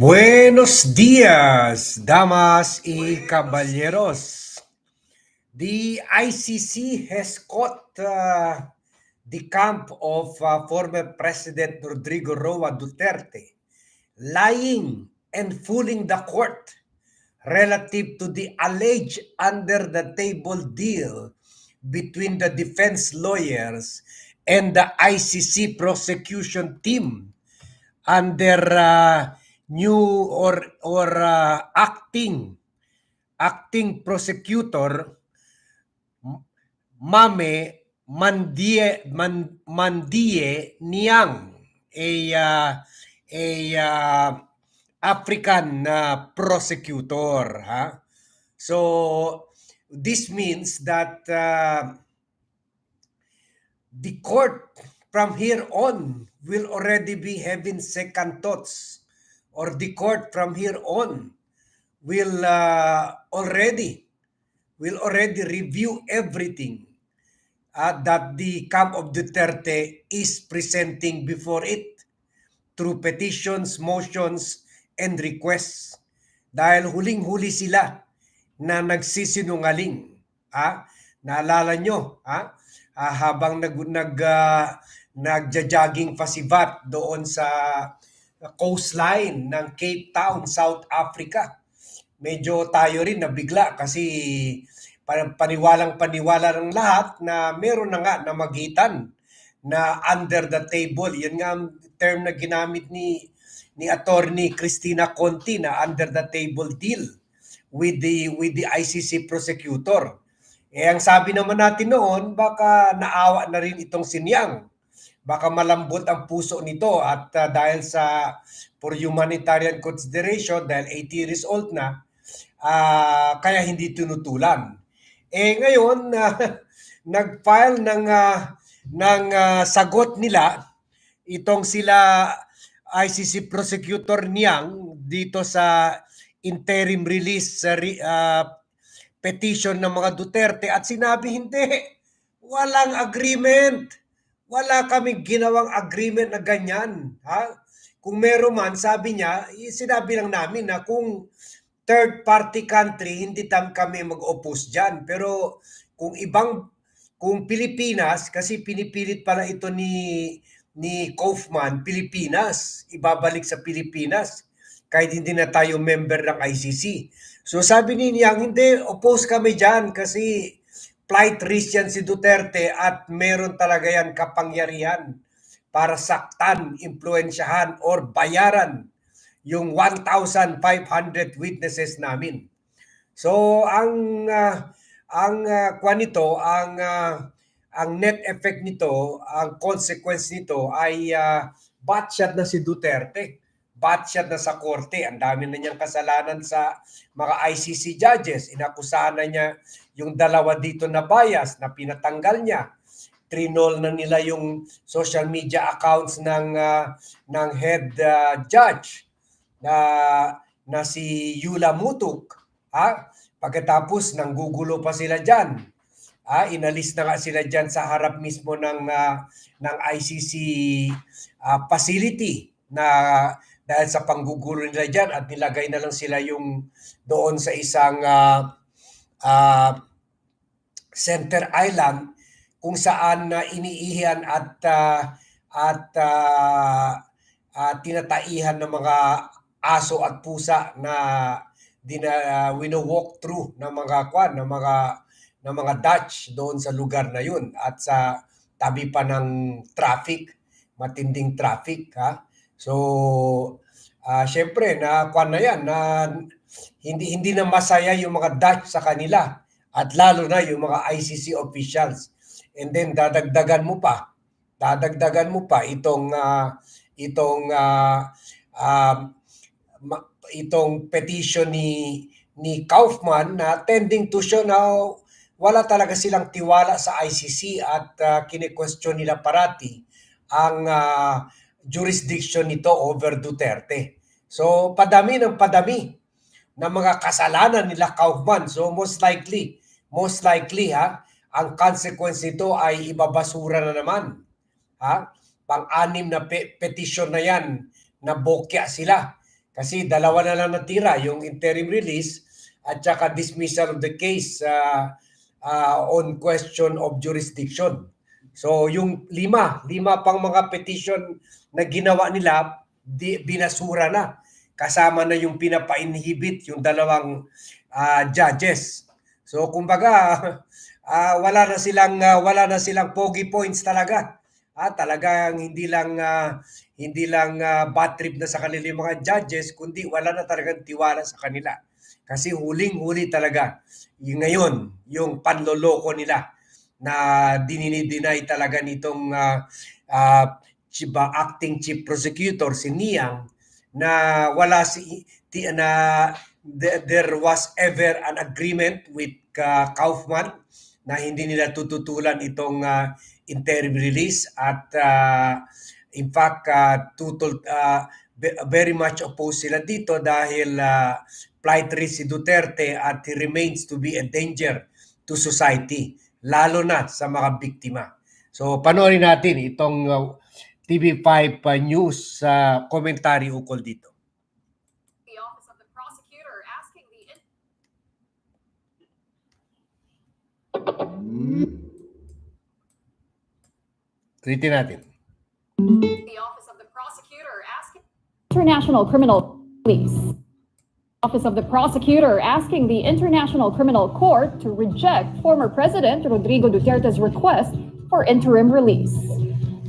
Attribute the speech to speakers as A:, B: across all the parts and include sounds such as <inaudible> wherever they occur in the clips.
A: Buenos días, damas y caballeros. The ICC has caught uh, the camp of uh, former President Rodrigo Roa Duterte lying and fooling the court relative to the alleged under the table deal between the defense lawyers and the ICC prosecution team under uh, new or or uh, acting acting prosecutor Mame Mandie Man, Mandie Niang a uh, a uh, African uh, prosecutor ha? So this means that uh, the court from here on will already be having second thoughts or the court from here on will uh, already will already review everything uh, that the camp of Duterte is presenting before it through petitions, motions, and requests. Dahil huling-huli sila na nagsisinungaling. Ha? Naalala nyo, ha? Ah, habang nag, nag, ah, nagja-jogging pa si Vat doon sa coastline ng Cape Town, South Africa. Medyo tayo rin nabigla kasi parang paniwalang paniwala ng lahat na meron na nga na magitan na under the table. Yan nga ang term na ginamit ni ni attorney Christina Conti na under the table deal with the with the ICC prosecutor. Eh ang sabi naman natin noon, baka naawa na rin itong sinyang. Baka malambot ang puso nito at uh, dahil sa for humanitarian consideration dahil 80 years old na, uh, kaya hindi tinutulan. Eh ngayon, uh, <laughs> nag-file ng uh, ng uh, sagot nila itong sila ICC prosecutor niyang dito sa interim release sa uh, petition ng mga Duterte at sinabi hindi, walang agreement. Wala kaming ginawang agreement na ganyan. Ha? Kung meron man, sabi niya, sinabi lang namin na kung third party country, hindi tam kami mag-oppose dyan. Pero kung ibang, kung Pilipinas, kasi pinipilit pala ito ni ni Kaufman, Pilipinas, ibabalik sa Pilipinas kahit hindi na tayo member ng ICC. So sabi ni Niyang, hindi, oppose kami dyan kasi flight risk yan si Duterte at meron talaga yan kapangyarihan para saktan, impluensyahan or bayaran yung 1,500 witnesses namin. So ang uh, ang uh, kwan nito, ang uh, ang net effect nito, ang consequence nito ay uh, batshot na si Duterte. Batshot na sa korte. Ang dami na niyang kasalanan sa mga ICC judges. Inakusahan na niya yung dalawa dito na bias na pinatanggal niya. Trinol na nila yung social media accounts ng uh, ng head uh, judge na na si Yula Mutuk. Ha? Pagkatapos nang gugulo pa sila diyan Ah, inalis na nga sila diyan sa harap mismo ng uh, ng ICC uh, facility na dahil sa panggugulo nila diyan at nilagay na lang sila yung doon sa isang uh, uh, center island kung saan uh, iniihian at uh, at uh, uh, tinataihan ng mga aso at pusa na dina uh, wino-walk through ng mga kwan ng mga ng mga Dutch doon sa lugar na yun at sa tabi pa ng traffic, matinding traffic ha. So uh, syempre na kwan na yan na hindi hindi na masaya yung mga Dutch sa kanila at lalo na yung mga ICC officials. And then dadagdagan mo pa, dadagdagan mo pa itong uh, itong uh, uh, itong petition ni ni Kaufman na tending to show now wala talaga silang tiwala sa ICC at uh, kine-question nila parati ang uh, jurisdiction nito over Duterte. So padami ng padami ng mga kasalanan nila Kaufman. So most likely, most likely ha, ang consequence nito ay ibabasura na naman. Ha? Pang-anim na pe- petition na yan na bokya sila. Kasi dalawa na lang natira, yung interim release at saka dismissal of the case uh, uh, on question of jurisdiction. So yung lima, lima pang mga petition na ginawa nila, di, binasura na. Kasama na yung pinapa-inhibit yung dalawang uh, judges. So kumbaga uh, <laughs> wala na silang uh, wala na silang pogi points talaga. Ah, talagang hindi lang uh, hindi lang uh, bad trip na sa kanila yung mga judges, kundi wala na talagang tiwala sa kanila. Kasi huling-huli talaga yung ngayon, yung panloloko nila na dinini-deny talaga nitong uh, uh, chief, acting chief prosecutor si Niang na wala si na there was ever an agreement with uh, Kaufman na hindi nila tututulan itong uh, interim release at uh, in fact uh, tutol uh, very much opposed sila dito dahil uh, flight risk si Duterte at he remains to be a danger to society lalo na sa mga biktima. So panoorin natin itong uh, TV5 uh, news sa uh, komentary ukol dito. Ulitin natin.
B: the Office of the Prosecutor asking
C: International Criminal Police. Office of the Prosecutor asking the International Criminal Court to reject former President Rodrigo Duterte's request for interim release.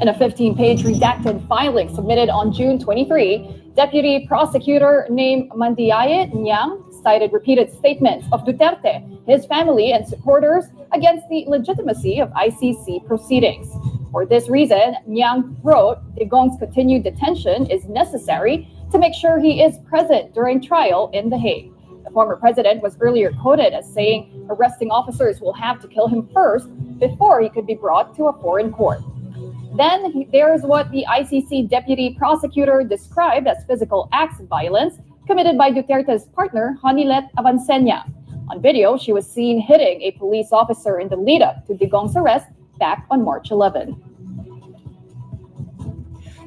C: In a 15-page redacted filing submitted on June 23, Deputy Prosecutor named Mandiaye Nyang cited repeated statements of Duterte, his family, and supporters against the legitimacy of ICC proceedings. For this reason, Nyang wrote, Digong's continued detention is necessary to make sure he is present during trial in The Hague. The former president was earlier quoted as saying arresting officers will have to kill him first before he could be brought to a foreign court. Then there's what the ICC deputy prosecutor described as physical acts of violence committed by Duterte's partner, Hanilet Avancenia. On video, she was seen hitting a police officer in the lead up to Digong's arrest back on March 11.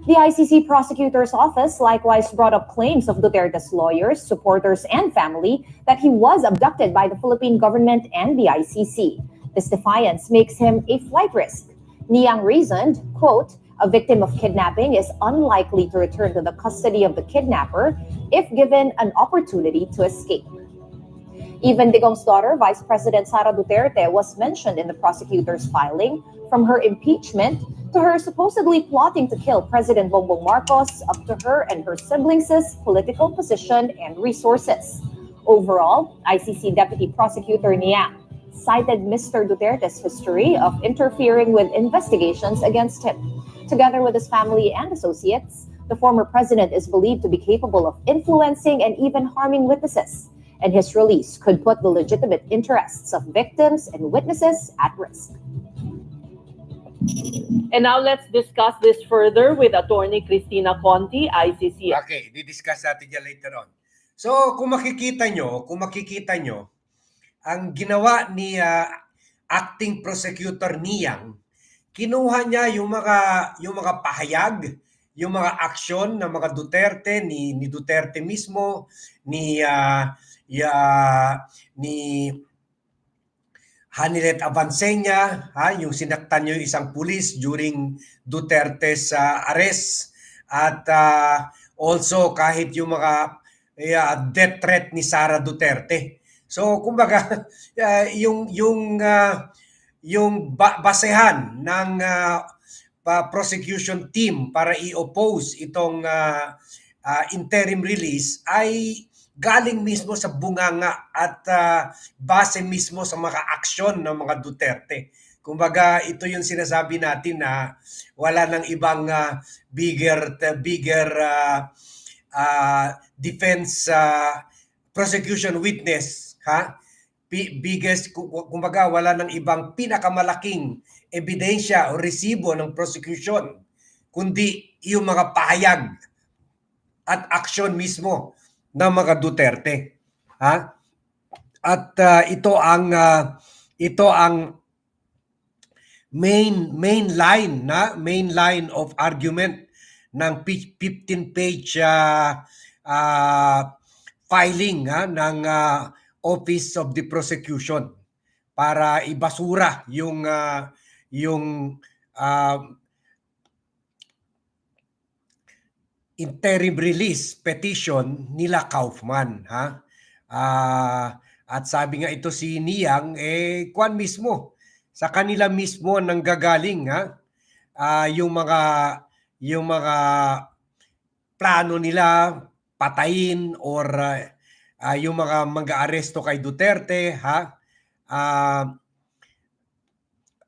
D: The ICC prosecutor's office likewise brought up claims of Duterte's lawyers, supporters, and family that he was abducted by the Philippine government and the ICC. This defiance makes him a flight risk. Niang reasoned, quote, a victim of kidnapping is unlikely to return to the custody of the kidnapper if given an opportunity to escape. Even Digong's daughter, Vice President Sara Duterte, was mentioned in the prosecutor's filing, from her impeachment to her supposedly plotting to kill President Bongbong Marcos, up to her and her siblings' political position and resources. Overall, ICC Deputy Prosecutor Niang cited Mr. Duterte's history of interfering with investigations against him. Together with his family and associates, the former president is believed to be capable of influencing and even harming witnesses, and his release could put the legitimate interests of victims and witnesses at risk.
E: And now let's discuss this further with Attorney Cristina Conti, ICC.
A: Okay, di-discuss natin yan later on. So, kung makikita nyo, kung makikita nyo, ang ginawa ni ah, acting prosecutor Niyang, kinuha niya yung mga yung mga pahayag, yung mga aksyon ng mga Duterte ni ni Duterte mismo, ni ah, ya, ni Hanilet Avancenia, ha, yung sinaktan niyo isang pulis during Duterte's ah, arrest at ah, also kahit yung mga yeah, death threat ni Sara Duterte. So kumbaga uh, <laughs> yung yung uh, yung ba- basehan ng uh, pa- prosecution team para i-oppose itong uh, uh, interim release ay galing mismo sa bunganga at uh, base mismo sa mga aksyon ng mga Duterte. Kumbaga ito yung sinasabi natin na wala nang ibang uh, bigger bigger uh, uh, defense uh, prosecution witness ha? Bi- biggest ku- kumbaga wala ng ibang pinakamalaking ebidensya o resibo ng prosecution kundi yung mga pahayag at aksyon mismo ng mga Duterte. Ha? At uh, ito ang uh, ito ang main main line na main line of argument ng 15 page uh, ah, filing ha, ng ah, Office of the Prosecution para ibasura yung ah, yung ah, interim release petition nila Kaufman ha? Ah, at sabi nga ito si Niyang eh kwan mismo sa kanila mismo nang gagaling ha? Ah, yung mga yung mga plano nila patayin or ah, ah, yung mga mag-aaresto kay Duterte ha? Ah,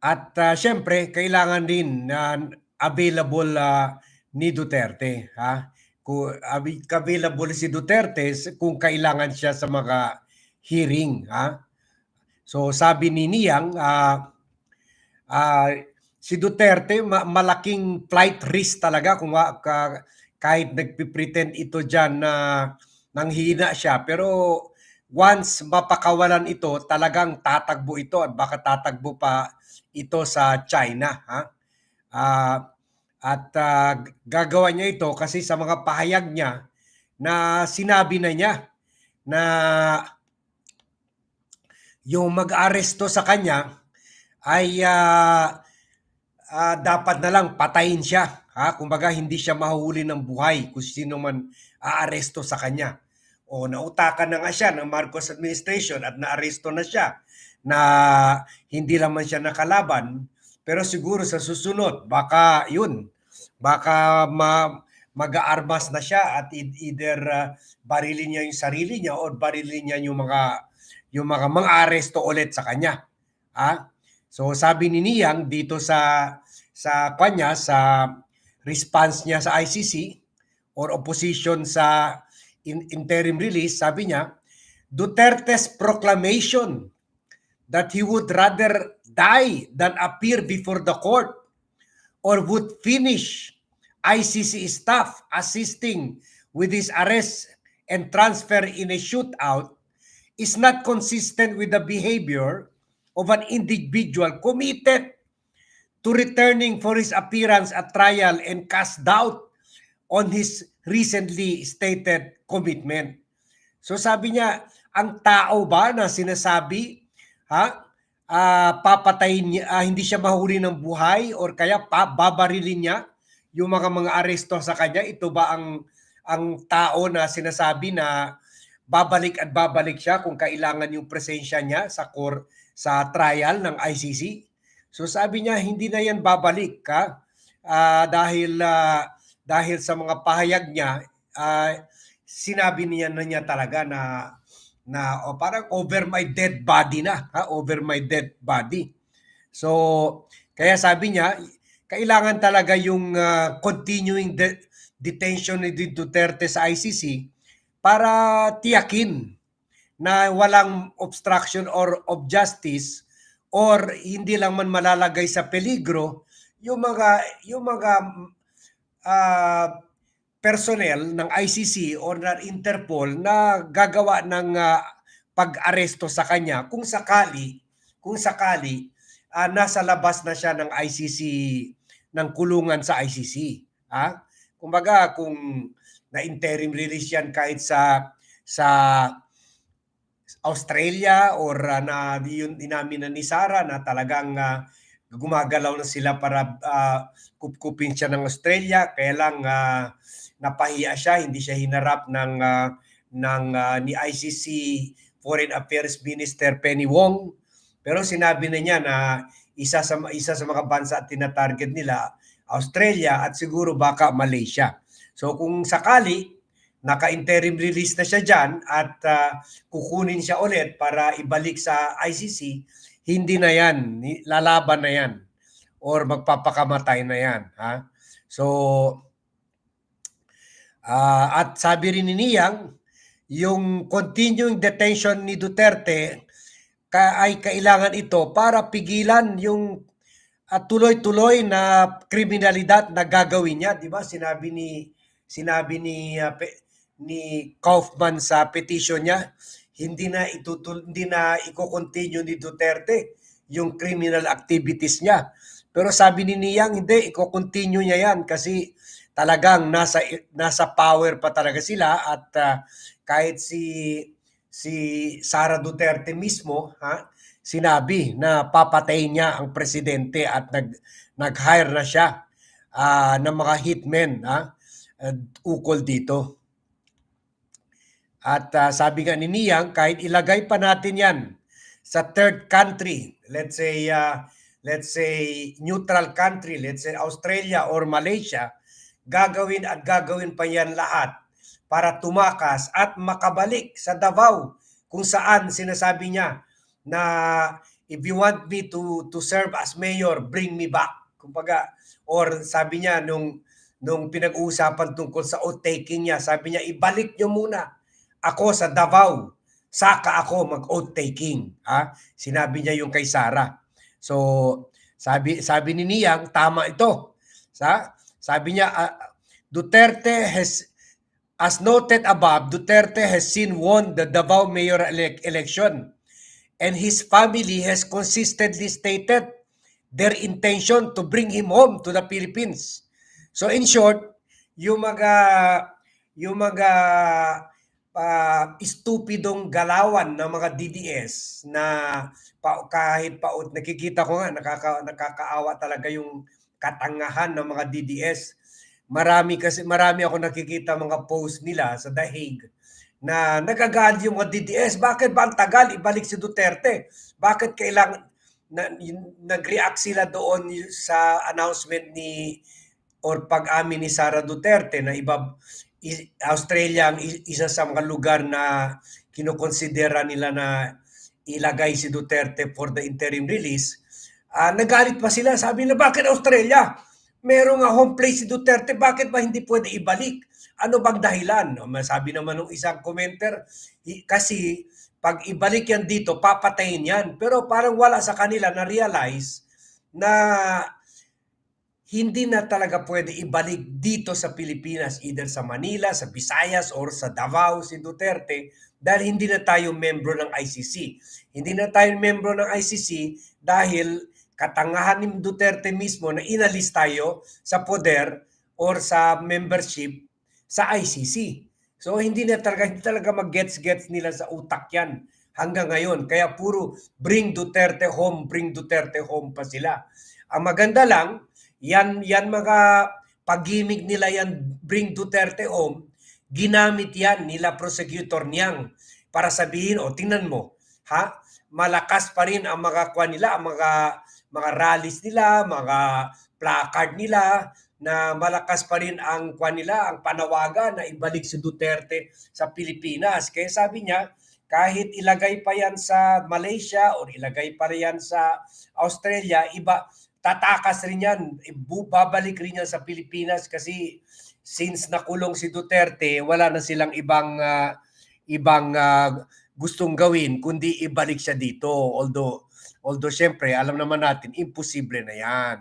A: at ah, syempre kailangan din na available ah, ni Duterte ha? Kung abi- available si Duterte kung kailangan siya sa mga hearing ha? So sabi ni Niyang ah ah, si Duterte ma- malaking flight risk talaga kung ka- kahit nagpipretend ito diyan na nanghina siya pero once mapakawalan ito talagang tatagbo ito at baka tatagbo pa ito sa China ha Ah, at g- gagawa niya ito kasi sa mga pahayag niya na sinabi na niya na yung mag-aresto sa kanya ay ah, ah, dapat na lang patayin siya. Ha? Kumbaga hindi siya mahuhuli ng buhay kung sino man aaresto sa kanya. O nautakan na nga siya ng Marcos administration at naaresto na siya na hindi lang man siya nakalaban pero siguro sa susunod baka yun baka ma, mag-aarmas na siya at either uh, barilin niya yung sarili niya o barilin niya yung mga yung mga mga aresto ulit sa kanya. Ha? So sabi ni Niyang dito sa sa kanya sa response niya sa ICC or opposition sa in- interim release, sabi niya, Duterte's proclamation that he would rather die than appear before the court or would finish ICC staff assisting with his arrest and transfer in a shootout is not consistent with the behavior of an individual committed to returning for his appearance at trial and cast doubt on his recently stated commitment. So sabi niya, ang tao ba na sinasabi, ha, ah, papatayin niya, ah, hindi siya mahuli ng buhay or kaya pa, babarilin niya yung mga mga aresto sa kanya, ito ba ang ang tao na sinasabi na babalik at babalik siya kung kailangan yung presensya niya sa court sa trial ng ICC. So sabi niya hindi na yan babalik ka dahil ah, dahil sa mga pahayag niya ah, sinabi niya na niya talaga na na oh, parang over my dead body na, ha? over my dead body. So kaya sabi niya kailangan talaga yung ah, continuing de- detention ni Duterte sa ICC para tiyakin na walang obstruction or of justice or hindi lang man malalagay sa peligro yung mga yung mga ah, personnel ng ICC or ng Interpol na gagawa ng ah, pag-aresto sa kanya kung sakali kung sakali ah, nasa labas na siya ng ICC ng kulungan sa ICC ha? Kumbaga kung na interim release yan kahit sa sa Australia or uh, na yun inamin na ni Sara na talagang ah, gumagalaw na sila para ah, kupkupin siya ng Australia. Kaya lang ah, napahiya siya. Hindi siya hinarap ng ah, ng ah, ni ICC Foreign Affairs Minister Penny Wong. Pero sinabi na niya na isa sa isa sa mga bansa at tina-target nila Australia at siguro baka Malaysia. So kung sakali naka-interim release na siya diyan at ah, kukunin siya ulit para ibalik sa ICC, hindi na 'yan, lalaban na 'yan or magpapakamatay na 'yan, ha? So ah, at sabi rin ni Niyang, yung continuing detention ni Duterte ay kailangan ito para pigilan yung at tuloy-tuloy na kriminalidad na gagawin niya, 'di ba? Sinabi ni sinabi ni uh, pe- ni Kaufman sa petition niya, hindi na itutul hindi na i-continue ni Duterte yung criminal activities niya. Pero sabi ni Niyang, hindi, i-continue niya yan kasi talagang nasa nasa power pa talaga sila at ah, kahit si si Sara Duterte mismo ha sinabi na papatayin niya ang presidente at nag nag-hire na siya ah, ng mga hitmen ha at ukol dito. At ah, sabi nga ni Niyang, kahit ilagay pa natin yan sa third country, let's say ah, let's say neutral country, let's say Australia or Malaysia, gagawin at gagawin pa yan lahat para tumakas at makabalik sa Davao kung saan sinasabi niya na if you want me to to serve as mayor, bring me back. Kumbaga, or sabi niya nung nung pinag-uusapan tungkol sa oath taking niya, sabi niya ibalik niyo muna ako sa Davao. Saka ako mag-oath taking. Ha? Sinabi niya yung kay Sara. So, sabi sabi ni Niyang, tama ito. Sa sabi niya ah, Duterte has as noted above, Duterte has seen won the Davao mayor elec- election and his family has consistently stated their intention to bring him home to the Philippines. So in short, yung mga yung mga pa estupidong galawan ng mga DDS na pa, kahit paut nakikita ko nga nakaka, nakakaawa talaga yung katangahan ng mga DDS. Marami kasi marami ako nakikita mga post nila sa The Hague na nagagalit yung mga DDS. Bakit ba ang tagal ibalik si Duterte? Bakit kailangan na, nag-react sila doon sa announcement ni or pag-amin ni Sara Duterte na iba Australia ang isa sa mga lugar na kinokonsidera nila na ilagay si Duterte for the interim release. Ah, nagalit pa sila. Sabi nila, bakit Australia? Merong nga home place si Duterte, bakit ba hindi pwede ibalik? Ano bang dahilan? O, Sabi naman ng isang commenter, "I- kasi pag ibalik yan dito, papatayin yan. Pero parang wala sa kanila na realize na hindi na talaga pwede ibalik dito sa Pilipinas, either sa Manila, sa Visayas, or sa Davao si Duterte dahil hindi na tayo membro ng ICC. Hindi na tayo membro ng ICC dahil katangahan ni Duterte mismo na inalis tayo sa poder or sa membership sa ICC. So hindi na talaga hindi talaga mag-gets-gets nila sa utak 'yan hanggang ngayon. Kaya puro bring Duterte home, bring Duterte home pa sila. Ang maganda lang, yan yan mga pagimig nila yan bring Duterte home, ginamit yan nila prosecutor niyang para sabihin, o tingnan mo, ha? Malakas pa rin ang mga kwan nila, ang mga mga rallies nila, mga placard nila, na malakas pa rin ang kwan nila, ang panawagan na ibalik si Duterte sa Pilipinas. Kaya sabi niya, kahit ilagay pa yan sa Malaysia or ilagay pa yan sa Australia, iba tatakas rin yan, ibu- babalik rin yan sa Pilipinas kasi since nakulong si Duterte, wala na silang ibang ah, ibang ah, gustong gawin kundi ibalik siya dito. Although although syempre, alam naman natin imposible na 'yan.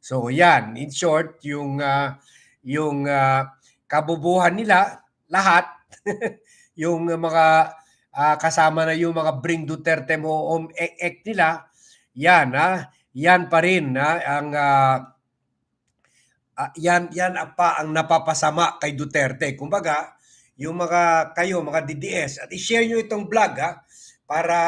A: So 'yan, in short, yung ah, yung ah, kabubuhan nila lahat <laughs> yung mga ah, kasama na yung mga Bring Duterte mo home act act nila, yan ha, yan pa rin ha, ang ah, ah, yan yan pa ang napapasama kay Duterte. Kumbaga, yung mga kayo mga DDS at i-share nyo itong vlog ha para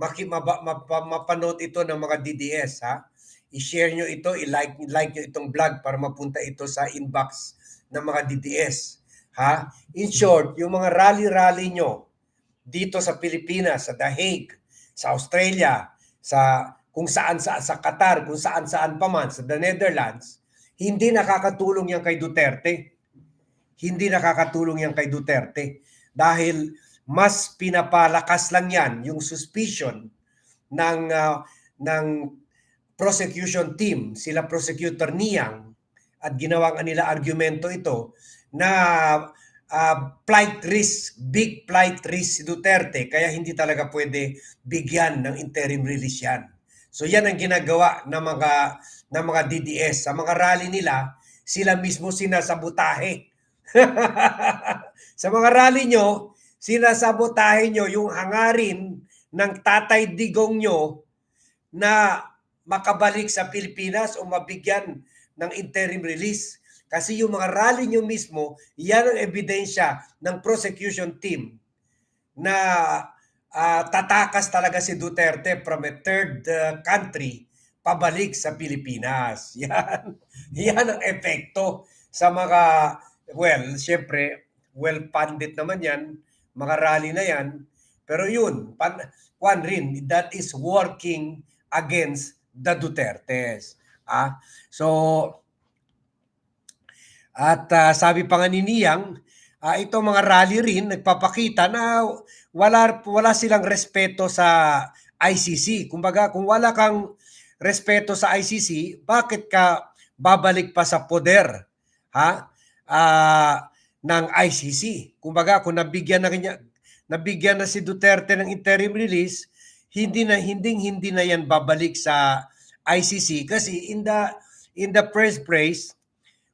A: maki, maba, mapa, mapanood ito ng mga DDS ha. I-share nyo ito, i-like like nyo itong vlog para mapunta ito sa inbox ng mga DDS. Ha? In short, yung mga rally-rally nyo dito sa Pilipinas, sa The Hague, sa Australia, sa kung saan sa sa Qatar, kung saan saan pa man, sa the Netherlands, hindi nakakatulong yan kay Duterte. Hindi nakakatulong yan kay Duterte dahil mas pinapalakas lang yan yung suspicion ng ah, ng prosecution team, sila prosecutor Niyang at ginawang nila argumento ito na ah, flight risk, big flight risk si Duterte kaya hindi talaga pwede bigyan ng interim release yan. So yan ang ginagawa ng mga ng mga DDS sa mga rally nila, sila mismo sinasabutahe. <laughs> sa mga rally nyo, sinasabotahe nyo yung hangarin ng tatay digong nyo na makabalik sa Pilipinas o mabigyan ng interim release. Kasi yung mga rally nyo mismo, yan ang ebidensya ng prosecution team na ah, tatakas talaga si Duterte from a third uh, country pabalik sa Pilipinas. <laughs> Yan. Yan ang epekto sa mga, well, syempre, well-funded naman yan, mga rally na yan. Pero yun, pan, kwan rin, that is working against the Dutertes. Ah, so, at ah, sabi pa nga ni Niyang, ah, itong mga rally rin nagpapakita na wala wala silang respeto sa ICC. Kumbaga, kung wala kang respeto sa ICC, bakit ka babalik pa sa poder? Ha? Ah, ng ICC. Kumbaga, kung nabigyan na kanya nabigyan na si Duterte ng interim release, hindi na hindi hindi na yan babalik sa ICC kasi in the in the first place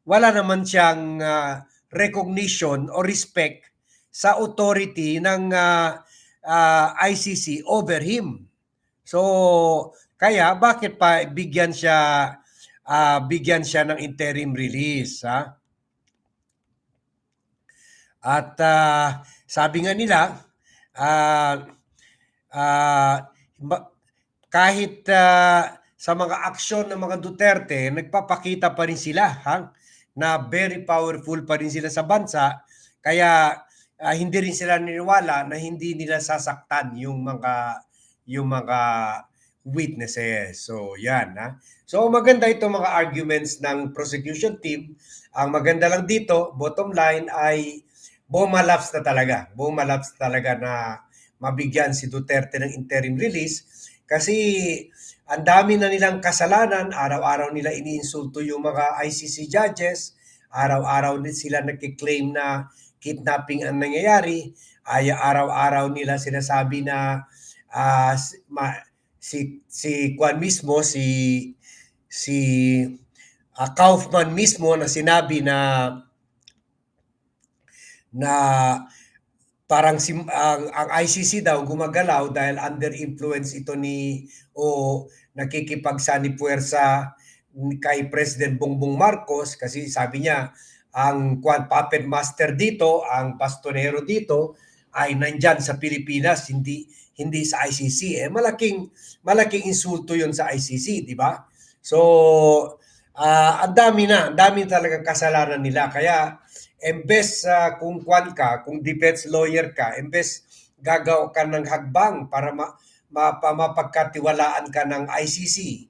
A: wala naman siyang ah, recognition or respect sa authority ng ah, ah, ICC over him. So kaya bakit pa bigyan siya ah, bigyan siya ng interim release, ha? At ah, sabi nga nila, ah, ma- kahit ah, sa mga aksyon ng mga Duterte, nagpapakita pa rin sila ha, na very powerful pa rin sila sa bansa. Kaya ah, hindi rin sila niniwala na hindi nila sasaktan yung mga yung mga witnesses. So, yan. Ha? So, maganda itong mga arguments ng prosecution team. Ang maganda lang dito, bottom line ay bumalaps na talaga. Bumalaps talaga na mabigyan si Duterte ng interim release kasi ang dami na nilang kasalanan, araw-araw nila iniinsulto yung mga ICC judges, araw-araw sila nagkiklaim na kidnapping ang nangyayari, ay araw-araw nila sinasabi na ah, si- si Kwan mismo si si ah, Kaufman mismo na sinabi na na parang si, ang, ang ICC daw gumagalaw dahil under influence ito ni o nakikipagsani puwersa kay President Bongbong Marcos kasi sabi niya ang kwan puppet master dito, ang bastonero dito ay nandyan sa Pilipinas, hindi hindi sa ICC. Eh malaking malaking insulto 'yon sa ICC, di ba? So ah ang dami na, ang dami talagang kasalanan nila. Kaya embes sa kung kwan ka, kung defense lawyer ka, embes gagawa ka ng hagbang para ma, ma, pa- mapagkatiwalaan ka ng ICC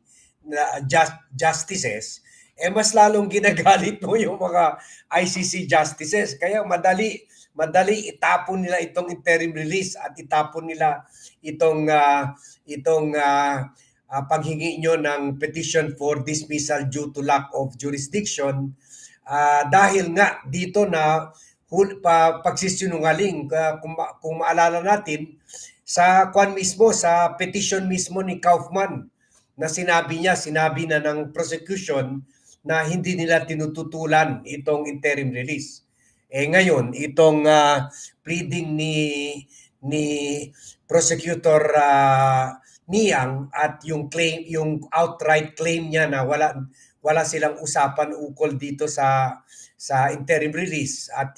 A: na just, justices, eh mas lalong ginagalit mo yung mga ICC justices. Kaya madali madali itapon nila itong interim release at itapon nila itong ah, itong ah, ah, paghingi nyo ng petition for dismissal due to lack of jurisdiction Ah, dahil nga dito na hul, pa, pagsisinungaling ah, kung, kung maalala natin sa kwan mismo sa petition mismo ni Kaufman na sinabi niya sinabi na ng prosecution na hindi nila tinututulan itong interim release. Eh ngayon itong ah, pleading ni ni prosecutor ah, Niang at yung claim yung outright claim niya na wala wala silang usapan ukol dito sa sa interim release at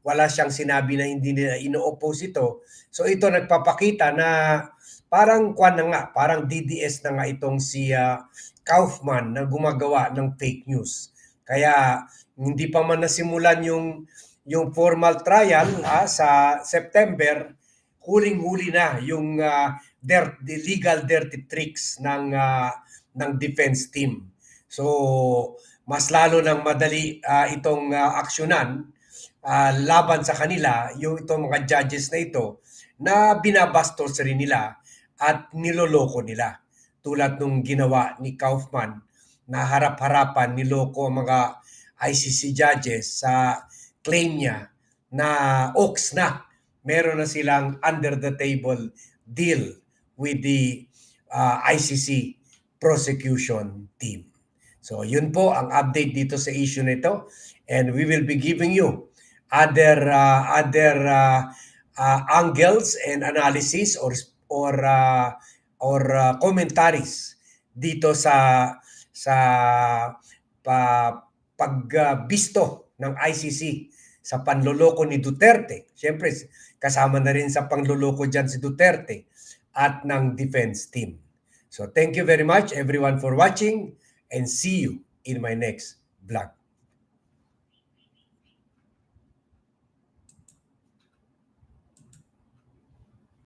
A: wala siyang sinabi na hindi nila ino-oppose ito. So ito nagpapakita na parang kwan na nga, parang DDS na nga itong si ah, Kaufman na gumagawa ng fake news. Kaya hindi pa man nasimulan yung yung formal trial ah, sa September, huling-huli na yung ah, dir- the legal dirty tricks ng ah, ng defense team. So, mas lalo nang madali ah, itong ah, aksyonan ah, laban sa kanila, yung itong mga judges na ito, na binabastos rin nila at niloloko nila. Tulad nung ginawa ni Kaufman na harap-harapan niloko ang mga ICC judges sa claim niya na oaks na. Meron na silang under the table deal with the ah, ICC prosecution team. So yun po ang update dito sa issue nito and we will be giving you other uh, other uh, uh, angles and analysis or or uh, or uh, commentaries dito sa sa pa, pagbisto ng ICC sa panloloko ni Duterte. Siyempre, kasama na rin sa panloloko dyan si Duterte at ng defense team. So thank you very much everyone for watching and see you in my next vlog.